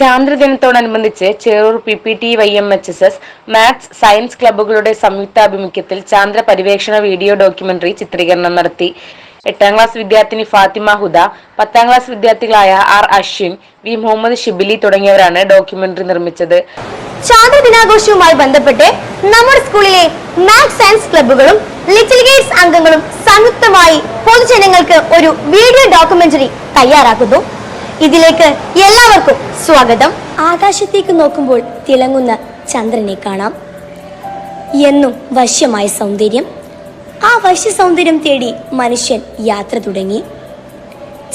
ചാന്ദ്രദിനത്തോടനുബന്ധിച്ച് Cherur P P T Y M H S S maths science ക്ലബ്ബുകളുടെ സംയുക്താഭിമുഖ്യത്തിൽ ചാന്ദ്ര പരിവേഷണ video documentary ചിത്രീകരണം നടത്തി. എട്ടാം ക്ലാസ് വിദ്യാർത്ഥിനി ഫാത്തിമ ഹുദ പത്താം ക്ലാസ് വിദ്യാർത്ഥികളായ ആർ അശ്വിൻ വി മുഹമ്മദ് ഷിബിലി തുടങ്ങിയവരാണ് ഡോക്യുമെന്ററി നിർമ്മിച്ചത്. ചാന്ദ്രദിനാഘോഷവുമായി ബന്ധപ്പെട്ട് നമ്മുടെ സ്കൂളിലെ മാത്സ് സയൻസ് ക്ലബ്ബുകളും ലിറ്റിൽ ഗേറ്റ്സ് അംഗങ്ങളും സംയുക്തമായി പൊതുജനങ്ങൾക്ക് ഒരു വീഡിയോ ഡോക്യുമെന്ററി തയ്യാറാക്കുന്നു. ഇതിലേക്ക് എല്ലാവർക്കും സ്വാഗതം. ആകാശത്തേക്ക് നോക്കുമ്പോൾ തിളങ്ങുന്ന ചന്ദ്രനെ കാണാം. എന്നും വശ്യമായ സൗന്ദര്യം. ആ വശ്യ സൗന്ദര്യം തേടി മനുഷ്യൻ യാത്ര തുടങ്ങി.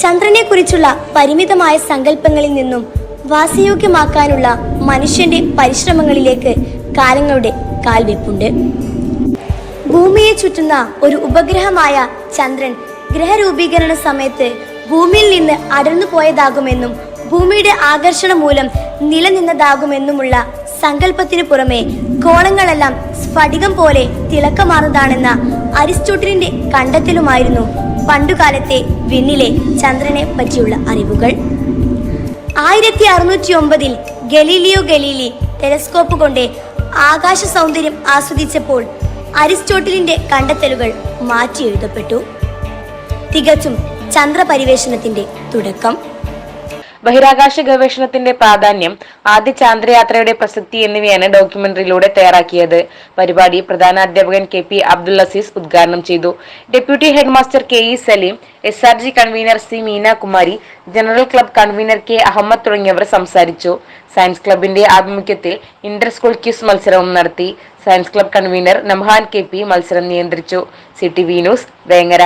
ചന്ദ്രനെ കുറിച്ചുള്ള പരിമിതമായ സങ്കല്പങ്ങളിൽ നിന്നും വാസയോഗ്യമാക്കാനുള്ള മനുഷ്യന്റെ പരിശ്രമങ്ങളിലേക്ക് കാലങ്ങളുടെ കാൽവെപ്പുണ്ട്. ഭൂമിയെ ചുറ്റുന്ന ഒരു ഉപഗ്രഹമായ ചന്ദ്രൻ ഗ്രഹരൂപീകരണ സമയത്ത് ഭൂമിയിൽ നിന്ന് അടർന്നു പോയതാകുമെന്നും ഭൂമിയുടെ ആകർഷണം മൂലം നിലനിന്നതാകുമെന്നുമുള്ള സങ്കല്പത്തിന് പുറമെ കോളങ്ങളെല്ലാം സ്ഫടികം പോലെ തിളക്കമാർന്നതാണെന്ന അരിസ്റ്റോട്ടിലിന്റെ കണ്ടെത്തലുമായിരുന്നു പണ്ടുകാലത്തെ വിണ്ണിലെ ചന്ദ്രനെ പറ്റിയുള്ള അറിവുകൾ. ആയിരത്തി അറുന്നൂറ്റി ഒമ്പതിൽ ഗലീലിയോ ഗലീലി ടെലസ്കോപ്പ് കൊണ്ട് ആകാശ സൗന്ദര്യം ആസ്വദിച്ചപ്പോൾ അരിസ്റ്റോട്ടിലിന്റെ കണ്ടെത്തലുകൾ മാറ്റി എഴുതപ്പെട്ടു തികച്ചും ചന്ദ്രപരിവേഷണത്തിന്റെ തുടക്കം. ബഹിരാകാശ ഗവേഷണത്തിന്റെ പ്രാധാന്യം ആദ്യ ചാന്ദ്രയാത്രയുടെ പ്രസക്തി എന്നിവയാണ് ഡോക്യുമെന്ററിയിലൂടെ തയ്യാറാക്കിയത്. പരിപാടി പ്രധാന അധ്യാപകൻ കെ പി അബ്ദുൽ അസീസ് ഉദ്ഘാടനം ചെയ്തു. Deputy headmaster K E Saleem S R G convener C Meenakumari general club convener K Ahmed തുടങ്ങിയവർ സംസാരിച്ചു. സയൻസ് ക്ലബിന്റെ ആഭിമുഖ്യത്തിൽ ഇന്റർ സ്കൂൾ ക്യൂസ് മത്സരവും നടത്തി. Science club convener Namhan K P മത്സരം നിയന്ത്രിച്ചു. C T V news Vengara.